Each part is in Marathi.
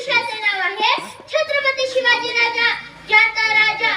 दुसऱ्याचे नाव आहे छत्रपती शिवाजी राजा जाता राजा.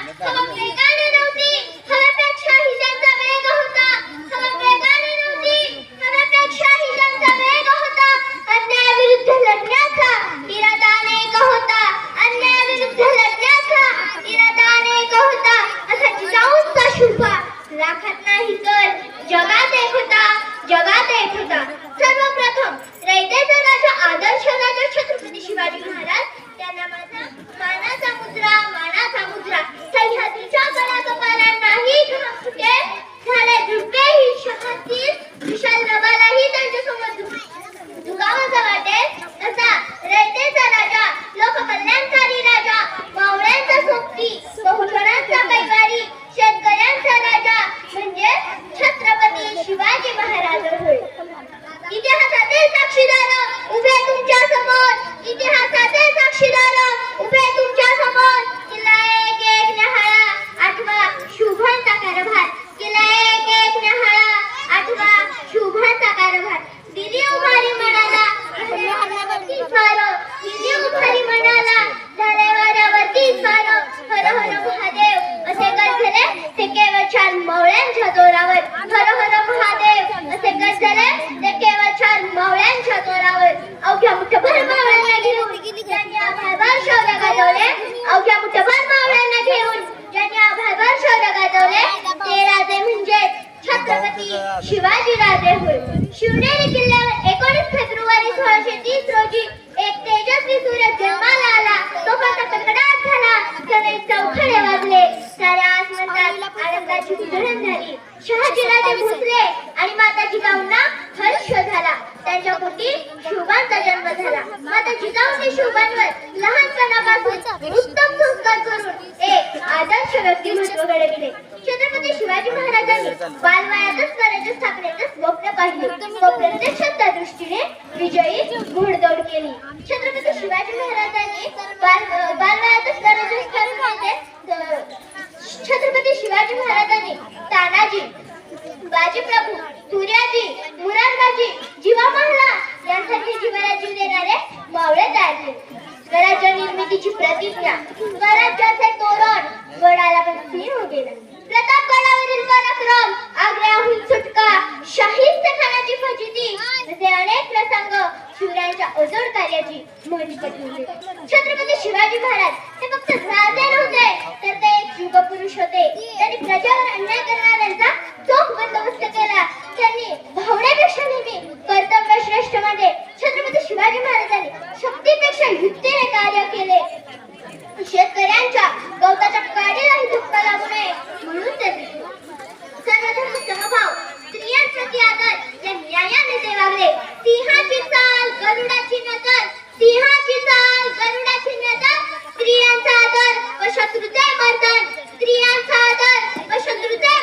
मवळ्यांच्या जोरावर हर हर महादेव. असे गजले ते केवळ चार मावळ्यांच्या जोरावर अवघ्या मुठभर मावळ्यांना घेऊन ज्यांनी आभाळभर शौर्य गाजवले अवघ्या मुठभर मावळ्यांना घेऊन ज्यांनी आभाळभर शौर्य गाजवले ते राजे म्हणजे छत्रपती शिवाजी राजे होय. शिवनेरी किल्ल्यावर एकोणीस फेब्रुवारी सोळाशे तीस रोजी एक तेजस्वी सूर्य जन्मा त्यांच्या पोटी शुभांचा जन्म झाला. माता जिजाऊने शुभांवर लहानपणापासून उत्तम संस्कार करून एक आदर्श व्यक्तिमत्व घडविले. छत्रपती शिवाजी महाराजांनी बालवयातच स्वराज्य स्थापनेचे स्वप्न पाहिले. व प्रत्यक्षात त्या दृष्टीने विजयी घोडदौड केली. छत्रपती शिवाजी महाराजांनी बाल बालवयातच स्वराज्य स्थापनेचे छत्रपती शिवाजी महाराजांनी तानाजी बाजीप्रभू सूर्याजी मुरारबाजी जीवा यांसारखे जीवाला जीव देणारे मावळे स्वराज्य निर्मितीची प्रतिज्ञा. स्वराज्याचे तोरण गडाला गेला पराक्रम आग्र्याहून सुटका खानाची फजिती असे अनेक प्रसंग शिवरायांच्या अजोड कार्याची म्हणी पटवली छत्रपती शिवाजी महाराज हे फक्त राजे नव्हते तर ते एक युगपुरुष होते. त्यांनी प्रजावर अन्याय करणाऱ्यांचा केले. शेतकऱ्यांच्या गवताच्या काडीलाही धक्का लागू नये म्हणून ते दिसले. सर्वधर्म समभाव स्त्रियांप्रती आदर या न्यायाने ते वागले. सिंहाची चाल गरुडाची नजर. सिंहाची चाल गरुडाची नजर. स्त्रियांचा आदर व शत्रूचे मर्दन. स्त्रियांचा आदर व शत्रूचे